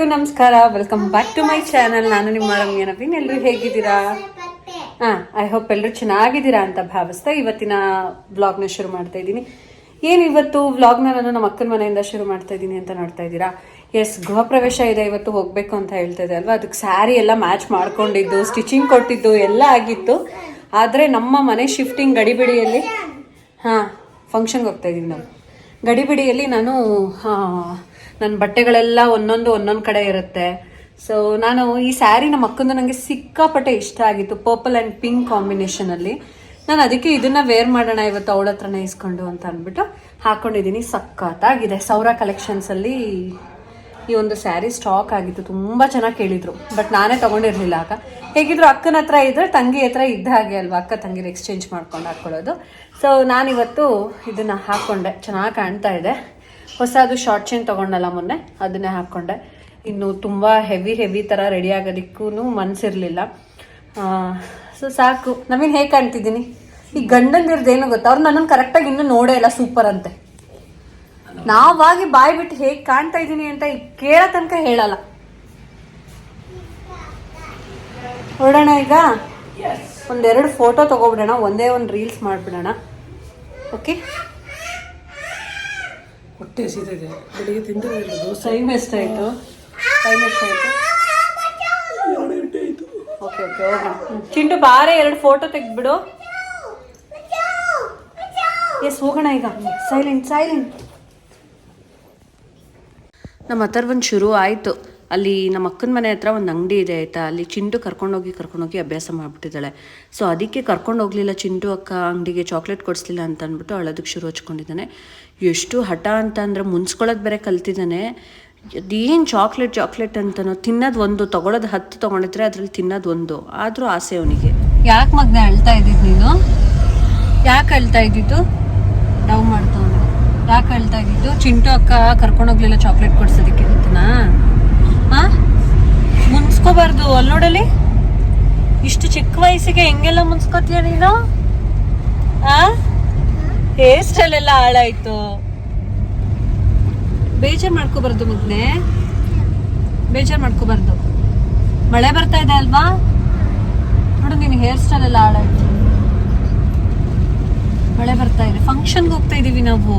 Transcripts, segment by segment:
ಎಲ್ರಿಗೂ ನಮಸ್ಕಾರ. Welcome back to my channel ನಾನು ನಿಮ್ಮ ರಮ್ಯ ನವೀನ್. ಎಲ್ಲರೂ ಹೇಗಿದ್ದೀರಾ? ಹಾ ಐ ಹೋಪ್ ಎಲ್ಲರೂ ಚೆನ್ನಾಗಿದ್ದೀರಾ ಅಂತ ಭಾವಿಸ್ತಾ ಇವತ್ತಿನ ವ್ಲಾಗ್ನ ಶುರು ಮಾಡ್ತಾ ಇದ್ದೀನಿ. ಏನು ಇವತ್ತು ವ್ಲಾಗ್ನ ನಾನು ನಮ್ಮ ಅಕ್ಕನ ಮನೆಯಿಂದ ಶುರು ಮಾಡ್ತಾ ಇದ್ದೀನಿ ಅಂತ ನೋಡ್ತಾ ಇದ್ದೀರಾ? ಎಸ್ ಗೃಹ ಪ್ರವೇಶ ಇದೆ ಇವತ್ತು ಹೋಗ್ಬೇಕು ಅಂತ ಹೇಳ್ತಾ ಇದೆ ಅಲ್ವಾ? ಅದಕ್ಕೆ ಸ್ಯಾರಿ ಎಲ್ಲ ಮ್ಯಾಚ್ ಮಾಡ್ಕೊಂಡಿದ್ದು ಸ್ಟಿಚಿಂಗ್ ಕೊಟ್ಟಿದ್ದು ಎಲ್ಲ ಆಗಿತ್ತು. ಆದರೆ ನಮ್ಮ ಮನೆ ಶಿಫ್ಟಿಂಗ್ ಗಡಿಬಿಡಿಯಲ್ಲಿ ಹಾಂ ಫಂಕ್ಷನ್ಗೆ ಹೋಗ್ತಾ ಇದ್ದೀನಿ ನಾವು. ಗಡಿಬಿಡಿಯಲ್ಲಿ ನಾನು ನನ್ನ ಬಟ್ಟೆಗಳೆಲ್ಲ ಒಂದೊಂದು ಒಂದೊಂದು ಕಡೆ ಇರುತ್ತೆ. ಸೊ ನಾನು ಈ ಸ್ಯಾರಿ ನಮ್ಮ ಅಕ್ಕಂದು ನನಗೆ ಸಿಕ್ಕಾಪಟ್ಟೆ ಇಷ್ಟ ಆಗಿತ್ತು, ಪರ್ಪಲ್ ಆ್ಯಂಡ್ ಪಿಂಕ್ ಕಾಂಬಿನೇಷನಲ್ಲಿ. ನಾನು ಅದಕ್ಕೆ ಇದನ್ನ ವೇರ್ ಮಾಡೋಣ ಇವತ್ತು ಅವಳ ಹತ್ರನೇ ಇಸ್ಕೊಂಡು ಅಂತ ಅಂದ್ಬಿಟ್ಟು ಹಾಕ್ಕೊಂಡಿದ್ದೀನಿ ಸಖತ್ತಾಗಿದೆ. ಸೌರ ಕಲೆಕ್ಷನ್ಸಲ್ಲಿ ಈ ಒಂದು ಸ್ಯಾರಿ ಸ್ಟಾಕ್ ಆಗಿತ್ತು. ತುಂಬ ಚೆನ್ನಾಗಿ ಕೇಳಿದ್ರು. ಬಟ್ ನಾನೇ ತಗೊಂಡಿರ್ಲಿಲ್ಲ ಅಕ್ಕ ಹೇಗಿದ್ರು ಅಕ್ಕನ ಹತ್ರ ಇದ್ರೆ, ತಂಗಿ ಹತ್ರ ಇದ್ದ ಹಾಗೆ ಅಲ್ವಾ? ಅಕ್ಕ ತಂಗಿನ ಎಕ್ಸ್ಚೇಂಜ್ ಮಾಡ್ಕೊಂಡು ಹಾಕ್ಕೊಳ್ಳೋದು ಸೊ ನಾನಿವತ್ತು ಇದನ್ನ ಹಾಕೊಂಡೆ. ಚೆನ್ನಾಗಿ ಕಾಣ್ತಾ ಇದೆ. ಹೊಸದು ಶಾರ್ಟ್ ಚೈನ್ ತಗೊಂಡಲ್ಲ ಮೊನ್ನೆ ಅದನ್ನೇ ಹಾಕ್ಕೊಂಡೆ. ಇನ್ನು ತುಂಬ ಹೆವಿ ಹೆವಿ ಥರ ರೆಡಿ ಆಗೋದಿಕ್ಕೂ ಮನ್ಸಿರ್ಲಿಲ್ಲ. ಸೊ ಸಾಕು. ನವೀನ್ ಹೇಗೆ ಕಾಣ್ತಿದ್ದೀನಿ? ಈ ಗಂಡಂದಿರ್ದು ಏನು ಗೊತ್ತಾ? ಅವ್ರು ನನ್ನನ್ನು ಕರೆಕ್ಟಾಗಿ ಇನ್ನೂ ನೋಡೇ ಇಲ್ಲ ಸೂಪರ್ ಅಂತೆ. ನಾವಾಗಿ ಬಾಯಿ ಬಿಟ್ಟು ಹೇಗೆ ಕಾಣ್ತಾ ಇದ್ದೀನಿ ಅಂತ ಈಗ ಕೇಳೋ ತನಕ ಹೇಳಲ್ಲ. ಹೊರಡೋಣ ಈಗ. ಒಂದೆರಡು ಫೋಟೋ ತಗೋಬಿಡೋಣ ಒಂದೇ ಒಂದು ರೀಲ್ಸ್ ಮಾಡಿಬಿಡೋಣ. ಓಕೆ ಹೊಟ್ಟೆ ಹಸಿದಿದೆ ಬೆಳಿಗ್ಗೆ ತಿಂದಿರಲಿಲ್ಲ ದೋಸೆ. ಟೈಮ್ ಎಷ್ಟಾಯಿತು ಟೈಮ್ ಎಷ್ಟಾಯಿತು ಓಕೆ ಓಕೆ ಹೋಗೋಣ ಚಿಂಟು ಬಾರೆ ಎರಡು ಫೋಟೋ ತೆಗ್ದ್ಬಿಡು. ಎಸ್ ಹೋಗೋಣ ಈಗ. ಸೈಲೆಂಟ್ ಸೈಲೆಂಟ್ ನಮ್ಮ ಅಥರ್ವನ್ ಶುರು ಆಯಿತು. ಅಲ್ಲಿ ನಮ್ಮ ಅಕ್ಕನ ಮನೆ ಹತ್ರ ಒಂದು ಅಂಗಡಿ ಇದೆ ಆಯಿತಾ? ಅಲ್ಲಿ ಚಿಂಟು ಕರ್ಕೊಂಡೋಗಿ ಕರ್ಕೊಂಡೋಗಿ ಅಭ್ಯಾಸ ಮಾಡಿಬಿಟ್ಟಿದ್ದಾಳೆ. ಸೊ ಅದಕ್ಕೆ ಕರ್ಕೊಂಡು ಹೋಗ್ಲಿಲ್ಲ ಚಿಂಟು ಅಕ್ಕ ಅಂಗಡಿಗೆ ಚಾಕ್ಲೇಟ್ ಕೊಡಿಸ್ಲಿಲ್ಲ ಅಂತ ಅಂದ್ಬಿಟ್ಟು ಅಳೋದಕ್ಕೆ ಶುರು ಹಚ್ಕೊಂಡಿದ್ದಾನೆ. ಎಷ್ಟು ಹಠ ಅಂತ ಅಂದರೆ ಮುನ್ಸ್ಕೊಳ್ಳೋದು ಬೇರೆ ಕಲ್ತಿದ್ದಾನೆ. ಅದೇನು ಚಾಕ್ಲೇಟ್ ಚಾಕ್ಲೇಟ್ ಅಂತನೋ, ತಿನ್ನೋದು ಒಂದು ತಗೊಳ್ಳೋದು ಹತ್ತು ತೊಗೊಂಡಿದ್ರೆ ಅದ್ರಲ್ಲಿ ತಿನ್ನೋದು ಒಂದು. ಆದರೂ ಆಸೆ ಅವನಿಗೆ. ಯಾಕೆ ಮಗ್ನ ಅಳ್ತಾ ಇದ್ದಿದ್ದು ನೀನು? ಯಾಕೆ ಅಳ್ತಾ ಇದ್ದಿದ್ದು? ಡವ್ ಮಾಡ್ತಾವನು ಯಾಕೆ ಅಳ್ತಾ ಇದ್ದಿದ್ದು? ಚಿಂಟು ಅಕ್ಕ ಕರ್ಕೊಂಡೋಗ್ಲಿಲ್ಲ ಚಾಕ್ಲೇಟ್ ಕೊಡ್ಸೋದಕ್ಕೆ ಅಂತನಾ ಹಾ ಮುನ್ಸ್ಕೋಬಾರ್ದು ಅಲ್ಲಿ ನೋಡಲಿ ಇಷ್ಟು ಚಿಕ್ಕ ವಯಸ್ಸಿಗೆ ಹೆಂಗೆಲ್ಲ ಮುನ್ಸ್ಕೋತೀಯ ನೀನು? ಹೇರ್ ಅಲ್ಲೆಲ್ಲ ಹಾಳಾಯ್ತು. ಬೇಜಾರ್ ಮಾಡ್ಕೋಬಾರ್ದು ಮಗ್ನೆ. ಬೇಜಾರ್ ಮಾಡ್ಕೋಬಾರ್ದು. ಮಳೆ ಬರ್ತಾ ಇದೆ ಅಲ್ವಾ? ನೋಡು, ನಿನ್ ಹೇರ್ ಸ್ಟೈಲ್ ಎಲ್ಲ ಹಾಳಾಯ್ತು. ಮಳೆ ಬರ್ತಾ ಇದೆ. ಫಂಕ್ಷನ್ಗೆ ಹೋಗ್ತಾ ಇದೀವಿ ನಾವು?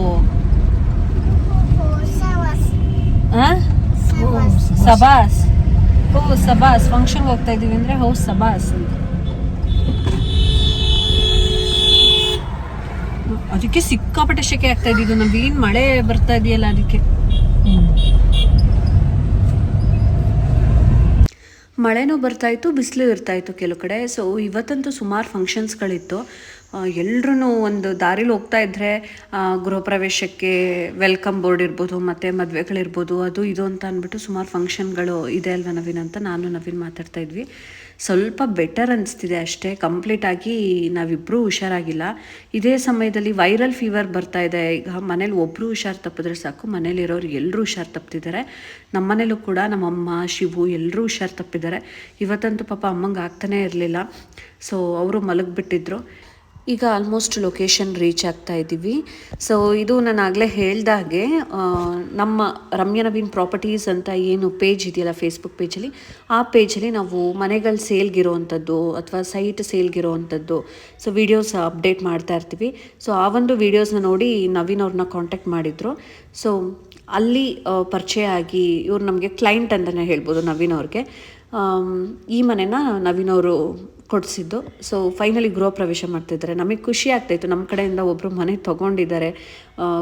ಸಬಾಸ್. ಓ, ಸಬಾಸ್. ಫಂಕ್ಷನ್ಗೆ ಹೋಗ್ತಾ ಇದೀವಿ ಅಂದ್ರೆ ಹೋ ಸಬಾಸ್ ಅಂತ. ಅದಕ್ಕೆ ಸಿಕ್ಕಾಪಟ್ಟೆ ಶೆಕೆ ಆಗ್ತಾ ಇದ್ದಿದ್ದು. ಏನ್ ಮಳೆ ಬರ್ತಾ ಇದೆಯಲ್ಲ ಅದಕ್ಕೆ. ಮಳೆನೂ ಬರ್ತಾಯಿತ್ತು ಬಿಸಿಲು ಇರ್ತಾಯಿತ್ತು ಕೆಲವು ಕಡೆ. ಸೊ ಇವತ್ತಂತೂ ಸುಮಾರು ಫಂಕ್ಷನ್ಸ್ಗಳಿತ್ತು ಎಲ್ಲರೂ ಒಂದು ದಾರಿಲಿ ಹೋಗ್ತಾ ಇದ್ದರೆ ಗೃಹ ಪ್ರವೇಶಕ್ಕೆ ವೆಲ್ಕಮ್ ಬೋರ್ಡ್ ಇರ್ಬೋದು, ಮತ್ತು ಮದುವೆಗಳಿರ್ಬೋದು, ಅದು ಇದು ಅಂತ ಅಂದ್ಬಿಟ್ಟು ಸುಮಾರು ಫಂಕ್ಷನ್ಗಳು ಇದೆ ಅಲ್ವಾ ನವೀನ್ ಅಂತ? ನಾನು ನವೀನ್ ಮಾತಾಡ್ತಾ ಇದ್ವಿ. ಸ್ವಲ್ಪ ಬೆಟರ್ ಅನಿಸ್ತಿದೆ ಅಷ್ಟೇ. ಕಂಪ್ಲೀಟಾಗಿ ನಾವಿಬ್ಬರೂ ಹುಷಾರಾಗಿಲ್ಲ. ಇದೇ ಸಮಯದಲ್ಲಿ ವೈರಲ್ ಫೀವರ್ ಬರ್ತಾ ಇದೆ. ಈಗ ಮನೇಲಿ ಒಬ್ಬರು ಹುಷಾರು ತಪ್ಪಿದ್ರೆ ಸಾಕು, ಮನೇಲಿರೋರು ಎಲ್ಲರೂ ಹುಷಾರು ತಪ್ಪಿದ್ದಾರೆ ನಮ್ಮ ಮನೇಲೂ ಕೂಡ ನಮ್ಮಮ್ಮ ಶಿವು ಎಲ್ಲರೂ ಹುಷಾರು ತಪ್ಪಿದ್ದಾರೆ. ಇವತ್ತಂತೂ ಪಾಪ ಅಮ್ಮಂಗೆ ಆಗ್ತಾನೇ ಇರಲಿಲ್ಲ. ಸೊ ಅವರು ಮಲಗಿಬಿಟ್ಟಿದ್ರು. ಈಗ ಆಲ್ಮೋಸ್ಟ್ ಲೊಕೇಶನ್ ರೀಚ್ ಆಗ್ತಾ ಇದ್ದೀವಿ ಸೊ ಇದು ನಾನು ಆಗಲೇ ಹೇಳ್ದಾಗೆ ನಮ್ಮ ರಮ್ಯ ನವೀನ್ ಪ್ರಾಪರ್ಟೀಸ್ ಅಂತ ಏನು ಪೇಜ್ ಇದೆಯಲ್ಲ ಫೇಸ್ಬುಕ್ ಪೇಜಲ್ಲಿ ಆ ಪೇಜಲ್ಲಿ ನಾವು ಮನೆಗಳ ಸೇಲ್ಗಿರೋವಂಥದ್ದು ಅಥವಾ ಸೈಟ್ ಸೇಲ್ಗಿರೋವಂಥದ್ದು ಸೊ ವೀಡಿಯೋಸ್ ಅಪ್ಡೇಟ್ ಮಾಡ್ತಾ ಇರ್ತೀವಿ. ಸೊ ಆ ಒಂದು ವೀಡಿಯೋಸ್ನ ನೋಡಿ ನವೀನ್ ಅವ್ರನ್ನ ಕಾಂಟ್ಯಾಕ್ಟ್ ಮಾಡಿದರು. ಸೊ ಅಲ್ಲಿ ಪರಿಚಯ ಆಗಿ ಇವ್ರು ನಮಗೆ ಕ್ಲೈಂಟ್ ಅಂತಲೇ ಹೇಳ್ಬೋದು ನವೀನ್ ಅವ್ರಿಗೆ. ಈ ಮನೆನ ನವೀನ್ ಅವರು ಕೊಡಿಸಿದ್ದು. ಸೊ ಫೈನಲಿ ಗೃಹ ಪ್ರವೇಶ ಮಾಡ್ತಿದ್ದಾರೆ. ನಮಗೆ ಖುಷಿ ಆಗ್ತಾಯಿತ್ತು. ನಮ್ಮ ಕಡೆಯಿಂದ ಒಬ್ಬರು ಮನೆ ತೊಗೊಂಡಿದ್ದಾರೆ.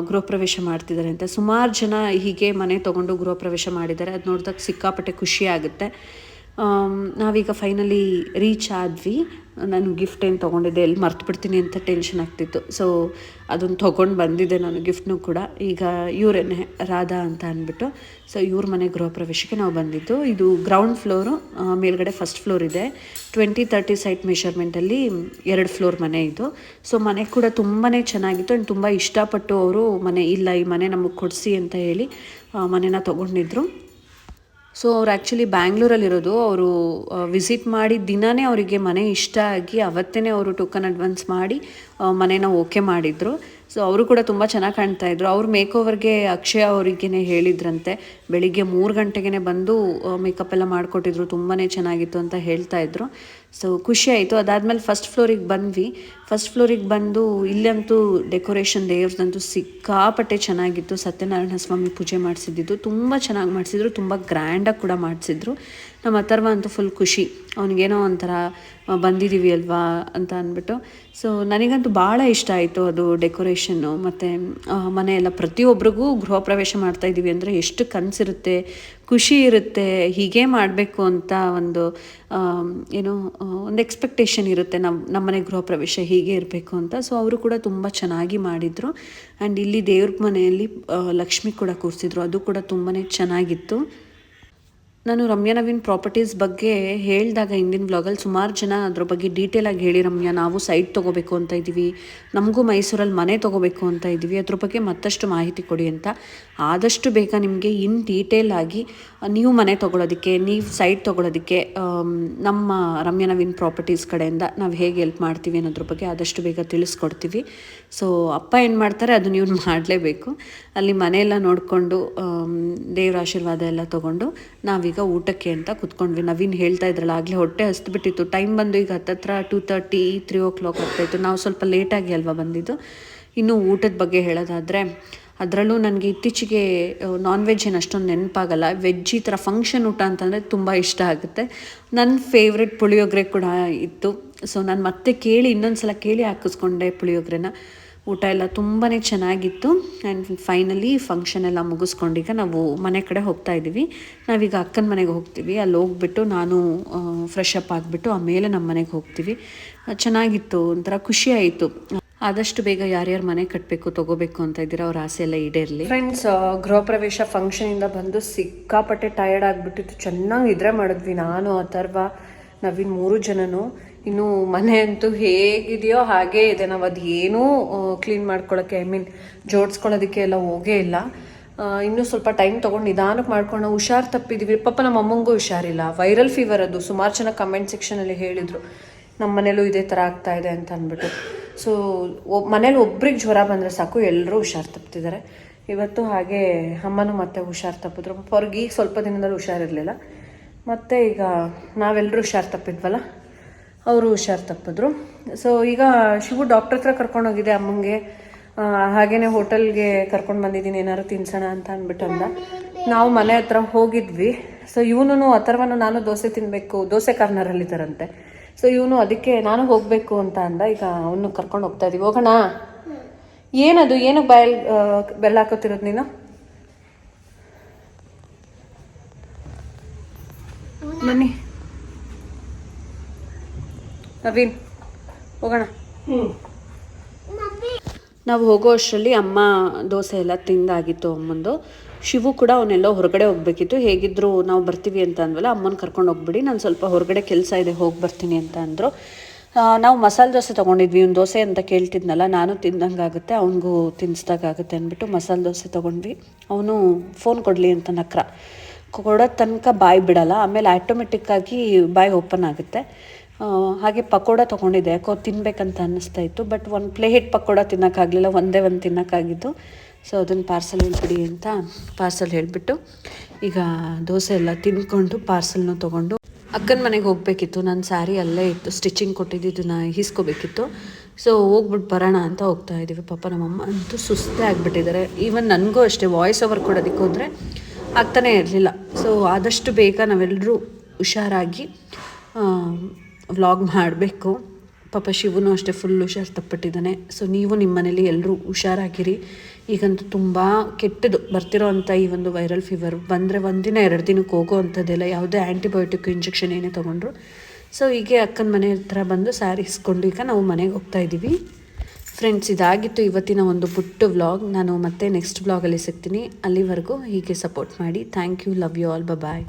ಗೃಹ ಪ್ರವೇಶ ಮಾಡ್ತಿದ್ದಾರೆ ಅಂತ. ಸುಮಾರು ಜನ ಹೀಗೆ ಮನೆ ತೊಗೊಂಡು ಗೃಹ ಪ್ರವೇಶ ಮಾಡಿದ್ದಾರೆ. ಅದು ನೋಡಿದಾಗ ಸಿಕ್ಕಾಪಟ್ಟೆ ಖುಷಿ ಆಗುತ್ತೆ. ನಾವೀಗ ಫೈನಲಿ ರೀಚ್ ಆದ್ವಿ. ನಾನು ಗಿಫ್ಟ್ ಏನು ತೊಗೊಂಡಿದ್ದೆ, ಎಲ್ಲಿ ಮರ್ತು ಬಿಡ್ತೀನಿ ಅಂತ ಟೆನ್ಷನ್ ಆಗ್ತಿತ್ತು. ಸೊ ಅದನ್ನು ತೊಗೊಂಡು ಬಂದಿದ್ದೆ ನಾನು ಗಿಫ್ಟ್ನು ಕೂಡ. ಈಗ ಇವರೇನೆ ರಾಧಾ ಅಂತ ಅಂದ್ಬಿಟ್ಟು ಸೊ ಇವ್ರ ಮನೆ ಗೃಹ ಪ್ರವೇಶಕ್ಕೆ ನಾವು ಬಂದಿದ್ದು. ಇದು ಗ್ರೌಂಡ್ ಫ್ಲೋರು ಮೇಲ್ಗಡೆ ಫಸ್ಟ್ ಫ್ಲೋರ್ ಇದೆ. ಟ್ವೆಂಟಿ ತರ್ಟಿ ಸೈಟ್ ಮೆಷರ್ಮೆಂಟಲ್ಲಿ ಎರಡು ಫ್ಲೋರ್ ಮನೆ ಇದು. ಸೊ ಮನೆ ಕೂಡ ತುಂಬಾ ಚೆನ್ನಾಗಿತ್ತು ಆ್ಯಂಡ್ ತುಂಬ ಇಷ್ಟಪಟ್ಟು ಅವರು ಮನೆ, ಇಲ್ಲ, ಈ ಮನೆ ನಮಗೆ ಕೊಡಿಸಿ ಅಂತ ಹೇಳಿ ಮನೆನ ತೊಗೊಂಡಿದ್ರು. ಸೊ ಅವ್ರು ಆ್ಯಕ್ಚುಲಿ ಬ್ಯಾಂಗ್ಳೂರಲ್ಲಿರೋದು ಅವರು ವಿಸಿಟ್ ಮಾಡಿ ದಿನಾನೇ ಅವರಿಗೆ ಮನೆ ಇಷ್ಟ ಆಗಿ ಅವತ್ತೇ ಅವರು ಟೋಕನ್ ಅಡ್ವಾನ್ಸ್ ಮಾಡಿ ಮನೇನ ಓಕೆ ಮಾಡಿದರು. ಸೊ ಅವರು ಕೂಡ ತುಂಬ ಚೆನ್ನಾಗಿ ಕಾಣ್ತಾ ಇದ್ರು. ಅವ್ರ ಮೇಕ್ ಓವರ್ಗೆ ಅಕ್ಷಯ ಅವರಿಗೇ ಹೇಳಿದ್ರಂತೆ. ಬೆಳಿಗ್ಗೆ ಮೂರು ಗಂಟೆಗೆ ಬಂದು ಮೇಕಪ್ ಎಲ್ಲ ಮಾಡಿಕೊಟ್ಟಿದ್ರು. ತುಂಬಾ ಚೆನ್ನಾಗಿತ್ತು ಅಂತ ಹೇಳ್ತಾ ಇದ್ರು. ಸೊ ಖುಷಿ ಆಯಿತು. ಅದಾದಮೇಲೆ ಫಸ್ಟ್ ಫ್ಲೋರಿಗೆ ಬಂದ್ವಿ. ಫಸ್ಟ್ ಫ್ಲೋರಿಗೆ ಬಂದು, ಇಲ್ಲಂತೂ ಡೆಕೋರೇಷನ್ ದೇವ್ರದಂತೂ ಸಿಕ್ಕಾಪಟ್ಟೆ ಚೆನ್ನಾಗಿತ್ತು. ಸತ್ಯನಾರಾಯಣ ಸ್ವಾಮಿ ಪೂಜೆ ಮಾಡಿಸಿದ್ದು ತುಂಬ ಚೆನ್ನಾಗಿ ಮಾಡಿಸಿದ್ರು. ತುಂಬ ಗ್ರ್ಯಾಂಡಾಗಿ ಕೂಡ ಮಾಡಿಸಿದ್ರು. ನಮ್ಮ ಅಥರ್ವ ಅಂತೂ ಫುಲ್ ಖುಷಿ. ಅವನಿಗೇನೋ ಒಂಥರ ಬಂದಿದ್ದೀವಿ ಅಲ್ವಾ? ಅಂತ ಅಂದ್ಬಿಟ್ಟು. ಸೊ ನನಗಂತೂ ಭಾಳ ಇಷ್ಟ ಆಯಿತು ಅದು ಡೆಕೋರೇಷನ್ನು ಮತ್ತು ಮನೆಯೆಲ್ಲ ಪ್ರತಿಯೊಬ್ಬರಿಗೂ ಗೃಹ ಪ್ರವೇಶ ಮಾಡ್ತಾ ಇದ್ದೀವಿ ಅಂದರೆ ಎಷ್ಟು ಕನಸಿರುತ್ತೆ, ಖುಷಿ ಇರುತ್ತೆ, ಹೀಗೆ ಮಾಡಬೇಕು ಅಂತ ಒಂದು ಏನು ಒಂದು ಎಕ್ಸ್ಪೆಕ್ಟೇಷನ್ ಇರುತ್ತೆ ನಮ್ಮ ಮನೆ ಗೃಹ ಪ್ರವೇಶ ಹೀಗೆ ಇರಬೇಕು ಅಂತ. ಸೊ ಅವರು ಕೂಡ ತುಂಬ ಚೆನ್ನಾಗಿ ಮಾಡಿದರು. ಆ್ಯಂಡ್ ಇಲ್ಲಿ ದೇವ್ರ ಮನೆಯಲ್ಲಿ ಲಕ್ಷ್ಮಿ ಕೂಡ ಕೂರಿಸಿದ್ರು. ಅದು ಕೂಡ ತುಂಬಾ ಚೆನ್ನಾಗಿತ್ತು. ನಾನು ರಮ್ಯಾ ನವೀನ್ ಪ್ರಾಪರ್ಟೀಸ್ ಬಗ್ಗೆ ಹೇಳಿದಾಗ ಹಿಂದಿನ ಬ್ಲಾಗಲ್ಲಿ ಸುಮಾರು ಜನ ಅದ್ರ ಬಗ್ಗೆ ಡೀಟೇಲಾಗಿ ಹೇಳಿ, ರಮ್ಯಾ, ನಾವು ಸೈಟ್ ತೊಗೋಬೇಕು ಅಂತ ಇದ್ದೀವಿ. ನಮಗೂ ಮೈಸೂರಲ್ಲಿ ಮನೆ ತೊಗೋಬೇಕು ಅಂತ ಇದ್ದೀವಿ. ಅದ್ರ ಬಗ್ಗೆ ಮತ್ತಷ್ಟು ಮಾಹಿತಿ ಕೊಡಿ ಅಂತ. ಆದಷ್ಟು ಬೇಗ ನಿಮಗೆ ಇನ್ ಡೀಟೇಲ್ ಆಗಿ ನೀವು ಮನೆ ತೊಗೊಳೋದಕ್ಕೆ, ನೀವು ಸೈಟ್ ತೊಗೊಳೋದಕ್ಕೆ ನಮ್ಮ ರಮ್ಯಾ ನವೀನ್ ಪ್ರಾಪರ್ಟೀಸ್ ಕಡೆಯಿಂದ ನಾವು ಹೇಗೆ ಹೆಲ್ಪ್ ಮಾಡ್ತೀವಿ ಅನ್ನೋದ್ರ ಬಗ್ಗೆ ಆದಷ್ಟು ಬೇಗ ತಿಳಿಸ್ಕೊಡ್ತೀವಿ. ಸೊ ಅಪ್ಪ ಏನು ಮಾಡ್ತಾರೆ, ಅದು ನೀವು ಮಾಡಲೇಬೇಕು. ಅಲ್ಲಿ ಮನೆಯೆಲ್ಲ ನೋಡಿಕೊಂಡು ದೇವರ ಆಶೀರ್ವಾದ ಎಲ್ಲ ತೊಗೊಂಡು ನಾವೀಗ ಊಟಕ್ಕೆ ಅಂತ ಕುತ್ಕೊಂಡ್ವಿ. ನವೀನ್ ಹೇಳ್ತಾ ಇದ್ರಲ್ಲ, ಆಗಲೇ ಹೊಟ್ಟೆ ಹಸ್ತುಬಿಟ್ಟಿತ್ತು ಟೈಮ್ ಬಂದು ಈಗ ಹತ್ತತ್ರ two thirty three o'clock ಆಗ್ತಾಯಿತ್ತು ನಾವು ಸ್ವಲ್ಪ ಲೇಟಾಗಿ ಅಲ್ವಾ ಬಂದಿದ್ದು? ಇನ್ನು ಊಟದ ಬಗ್ಗೆ ಹೇಳೋದಾದರೆ, ಅದರಲ್ಲೂ ನನಗೆ ಇತ್ತೀಚೆಗೆ ನಾನ್ ವೆಜ್ ಏನು ಅಷ್ಟೊಂದು ನೆನಪಾಗಲ್ಲ. ವೆಜ್ ಈ ಥರ ಫಂಕ್ಷನ್ ಊಟ ಅಂತಂದರೆ ತುಂಬ ಇಷ್ಟ ಆಗುತ್ತೆ. ನನ್ನ ಫೇವ್ರೆಟ್ ಪುಳಿಯೋಗರೆ ಕೂಡ ಇತ್ತು. ಸೊ ನಾನು ಮತ್ತೆ ಕೇಳಿ ಇನ್ನೊಂದು ಸಲ ಕೇಳಿ ಹಾಕಿಸ್ಕೊಂಡೆ ಪುಳಿಯೋಗರೆನ. ಊಟ ಎಲ್ಲ ತುಂಬಾ ಚೆನ್ನಾಗಿತ್ತು. ಆ್ಯಂಡ್ ಫೈನಲಿ ಫಂಕ್ಷನ್ ಎಲ್ಲ ಮುಗಿಸ್ಕೊಂಡೀಗ ನಾವು ಮನೆ ಕಡೆ ಹೋಗ್ತಾ ಇದ್ದೀವಿ. ನಾವೀಗ ಅಕ್ಕನ ಮನೆಗೆ ಹೋಗ್ತೀವಿ. ಅಲ್ಲಿ ಹೋಗ್ಬಿಟ್ಟು ನಾನು ಫ್ರೆಶ್ ಅಪ್ ಆಗಿಬಿಟ್ಟು ಆಮೇಲೆ ನಮ್ಮ ಮನೆಗೆ ಹೋಗ್ತೀವಿ. ಚೆನ್ನಾಗಿತ್ತು, ಒಂಥರ ಖುಷಿ ಆಯಿತು. ಆದಷ್ಟು ಬೇಗ ಯಾರ್ಯಾರು ಮನೆ ಕಟ್ಟಬೇಕು ತಗೋಬೇಕು ಅಂತ ಇದ್ದೀರಾ ಅವ್ರ ಆಸೆ ಎಲ್ಲ ಈಡೇರಲಿ. ಫ್ರೆಂಡ್ಸ್ ಗೃಹ ಪ್ರವೇಶ ಫಂಕ್ಷನಿಂದ ಬಂದು ಸಿಕ್ಕಾಪಟ್ಟೆ ಟಯರ್ಡ್ ಆಗಿಬಿಟ್ಟಿತ್ತು. ಚೆನ್ನಾಗಿ ನಿದ್ರೆ ಮಾಡಿದ್ವಿ ನಾನು, ಅಥರ್ವ, ನವೀನ್ ಮೂರು ಜನನು. ಇನ್ನು ಮನೆ ಅಂತೂ ಹೇಗಿದೆಯೋ ಹಾಗೇ ಇದೆ. ನಾವು ಅದು ಏನೂ ಕ್ಲೀನ್ ಮಾಡ್ಕೊಳ್ಳೋಕ್ಕೆ ಐ ಮೀನ್ ಜೋಡಿಸ್ಕೊಳ್ಳೋದಕ್ಕೆ ಎಲ್ಲ ಹೋಗೇ ಇಲ್ಲ. ಇನ್ನೂ ಸ್ವಲ್ಪ ಟೈಮ್ ತೊಗೊಂಡು ನಿಧಾನಕ್ಕೆ ಮಾಡ್ಕೊಂಡು ನಾವು ಹುಷಾರು ತಪ್ಪಿದ್ವಿ. ಪಾಪ ನಮ್ಮ ಅಮ್ಮಂಗೂ ಹುಷಾರಿಲ್ಲ. ವೈರಲ್ ಫೀವರ್ ಅದು. ಸುಮಾರು ಜನ ಕಮೆಂಟ್ ಸೆಕ್ಷನಲ್ಲಿ ಹೇಳಿದರು. ನಮ್ಮ ಮನೇಲೂ ಇದೇ ಥರ ಆಗ್ತಾ ಇದೆ ಅಂತ ಅಂದ್ಬಿಟ್ಟು. ಸೊ ಮನೇಲಿ ಒಬ್ರಿಗೆ ಜ್ವರ ಬಂದರೆ ಸಾಕು. ಎಲ್ಲರೂ ಹುಷಾರು ತಪ್ಪಿದ್ದಾರೆ ಇವತ್ತು ಹಾಗೆ ಅಮ್ಮನೂ ಮತ್ತೆ ಹುಷಾರು ತಪ್ಪಿದ್ರು. ಪಾಪ ಅವ್ರಿಗೆ ಈಗ ಸ್ವಲ್ಪ ದಿನದಲ್ಲಿ ಹುಷಾರಿರಲಿಲ್ಲ ಮತ್ತು ಈಗ ನಾವೆಲ್ಲರೂ ಹುಷಾರು ತಪ್ಪಿದ್ವಲ್ಲ? ಅವರು ಹುಷಾರು ತಪ್ಪಿದ್ರು. ಸೊ ಈಗ ಶಿವು ಡಾಕ್ಟರ್ ಹತ್ರ ಕರ್ಕೊಂಡೋಗಿದೆ ಅಮ್ಮಂಗೆ. ಹಾಗೇನೆ ಹೋಟೆಲ್ಗೆ ಕರ್ಕೊಂಡು ಬಂದಿದ್ದೀನಿ, ಏನಾದ್ರು ತಿನ್ಸೋಣ ಅಂತ ಅಂದ್ಬಿಟ್ಟು ಅಂದ. ನಾವು ಮನೆ ಹತ್ರ ಹೋಗಿದ್ವಿ. ಸೊ ಇವನು ಅಥರ್ವನು ನಾನು ದೋಸೆ ತಿನ್ನಬೇಕು ದೋಸೆ ಕಾರ್ನರಲ್ಲಿದ್ದಾರಂತೆ ಸೊ ಇವನು ಅದಕ್ಕೆ ನಾನು ಹೋಗಬೇಕು ಅಂತ ಅಂದ. ಈಗ ಅವನು ಕರ್ಕೊಂಡು ಹೋಗ್ತಾ ಇದೀವಿ. ಹೋಗೋಣ. ಏನದು? ಏನು ಬಾಯಲ್ಲಿ ಬೆಲ್ಲ ಹಾಕೋತಿರೋದು ನೀನು? ಬನ್ನಿ ನವೀನ್ ಹೋಗೋಣ. ನಾವು ಹೋಗೋ ಅಷ್ಟರಲ್ಲಿ ಅಮ್ಮ ದೋಸೆ ಎಲ್ಲ ತಿಂದಾಗಿತ್ತು ಅಮ್ಮಂದು. ಶಿವು ಕೂಡ ಅವನ್ನೆಲ್ಲ ಹೊರಗಡೆ ಹೋಗಬೇಕಿತ್ತು. ಹೇಗಿದ್ರು ನಾವು ಬರ್ತೀವಿ ಅಂತ ಅಂದ್ವಲ್ಲ ಅಮ್ಮನ ಕರ್ಕೊಂಡು ಹೋಗ್ಬಿಡಿ ನಾನು ಸ್ವಲ್ಪ ಹೊರಗಡೆ ಕೆಲಸ ಇದೆ ಹೋಗಿ ಬರ್ತೀನಿ ಅಂತ ಅಂದರು. ನಾವು ಮಸಾಲೆ ದೋಸೆ ತೊಗೊಂಡಿದ್ವಿ ಇವ್ನು ದೋಸೆ ಅಂತ ಕೇಳ್ತಿದ್ನಲ್ಲ ನಾನು ತಿಂದಂಗಾಗುತ್ತೆ ಅವನಿಗೂ ತಿನ್ನಿಸ್ದಾಗುತ್ತೆ ಅಂದ್ಬಿಟ್ಟು ಮಸಾಲೆ ದೋಸೆ ತೊಗೊಂಡ್ವಿ. ಅವನು ಫೋನ್ ಕೊಡಲಿ ಅಂತ ನಕ್ರ. ಕೊಡೋ ತನಕ ಬಾಯಿ ಬಿಡಲ್ಲ ಆಮೇಲೆ ಆಟೋಮೆಟಿಕ್ಕಾಗಿ ಬಾಯಿ ಓಪನ್ ಆಗುತ್ತೆ. ಹಾಗೆ ಪಕೋಡ ತೊಗೊಂಡಿದ್ದೆ. ಯಾಕೋ ತಿನ್ಬೇಕಂತ ಅನ್ನಿಸ್ತಾ ಇತ್ತು. ಬಟ್ ಒಂದು ಪ್ಲೇಟ್ ಪಕೋಡ ತಿನ್ನೋಕ್ಕಾಗಲಿಲ್ಲ. ಒಂದೇ ಒಂದು ತಿನ್ನೋಕ್ಕಾಗಿದ್ದು. ಸೊ ಅದನ್ನು ಪಾರ್ಸಲ್ ಹೇಳ್ಬಿಡಿ ಅಂತ ಪಾರ್ಸಲ್ ಹೇಳಿಬಿಟ್ಟು ಈಗ ದೋಸೆ ಎಲ್ಲ ತಿನ್ಕೊಂಡು ಪಾರ್ಸಲ್ನು ತೊಗೊಂಡು ಅಕ್ಕನ ಮನೆಗೆ ಹೋಗಬೇಕಿತ್ತು. ನನ್ನ ಸ್ಯಾರಿ ಅಲ್ಲೇ ಇತ್ತು. ಸ್ಟಿಚಿಂಗ್ ಕೊಟ್ಟಿದ್ದನ್ನ ಹೀಸ್ಕೋಬೇಕಿತ್ತು ಸೊ ಹೋಗ್ಬಿಟ್ಟು ಬರೋಣ ಅಂತ ಹೋಗ್ತಾ ಇದ್ದೀವಿ ಪಾಪ ನಮ್ಮಮ್ಮ ಅಂತೂ ಸುಸ್ತೇ ಆಗಿಬಿಟ್ಟಿದ್ದಾರೆ. ಈವನ್ ನನಗೂ ಅಷ್ಟೇ ವಾಯ್ಸ್ ಓವರ್ ಕೊಡೋದಕ್ಕೆ ಹೋದರೆ ಆಗ್ತಾನೇ ಇರಲಿಲ್ಲ. ಸೊ ಆದಷ್ಟು ಬೇಗ ನಾವೆಲ್ಲರೂ ಹುಷಾರಾಗಿ ವ್ಲಾಗ್ ಮಾಡಬೇಕು. ಪಾಪ ಶಿವನು ಅಷ್ಟೇ ಫುಲ್ ಹುಷಾರು ತಪ್ಪಿಟ್ಟಿದ್ದಾನೆ. ಸೊ ನೀವು ನಿಮ್ಮ ಮನೇಲಿ ಎಲ್ಲರೂ ಹುಷಾರಾಗಿರಿ. ಈಗಂತೂ ತುಂಬ ಕೆಟ್ಟದು ಬರ್ತಿರೋ ಅಂಥ ಈ ಒಂದು ವೈರಲ್ ಫೀವರ್ ಬಂದರೆ ಒಂದಿನ ಎರಡು ದಿನಕ್ಕೆ ಹೋಗೋ ಅಂಥದ್ದೆಲ್ಲ ಯಾವುದೇ ಆ್ಯಂಟಿಬಯೋಟಿಕ್ ಇಂಜೆಕ್ಷನ್ ಏನೇ ತೊಗೊಂಡ್ರು. ಸೊ ಹೀಗೆ ಅಕ್ಕನ ಮನೆ ಹತ್ರ ಬಂದು ಸ್ಯಾರಿ ಇಸ್ಕೊಂಡು ಈಗ ನಾವು ಮನೆಗೆ ಹೋಗ್ತಾ ಇದ್ದೀವಿ. ಫ್ರೆಂಡ್ಸ್ ಇದಾಗಿತ್ತು ಇವತ್ತಿನ ಒಂದು ಪುಟ್ಟ ವ್ಲಾಗ್ ನಾನು ಮತ್ತೆ ನೆಕ್ಸ್ಟ್ ವ್ಲಾಗಲ್ಲಿ ಸಿಗ್ತೀನಿ. ಅಲ್ಲಿವರೆಗೂ ಹೀಗೆ ಸಪೋರ್ಟ್ ಮಾಡಿ. Thank you love you all bye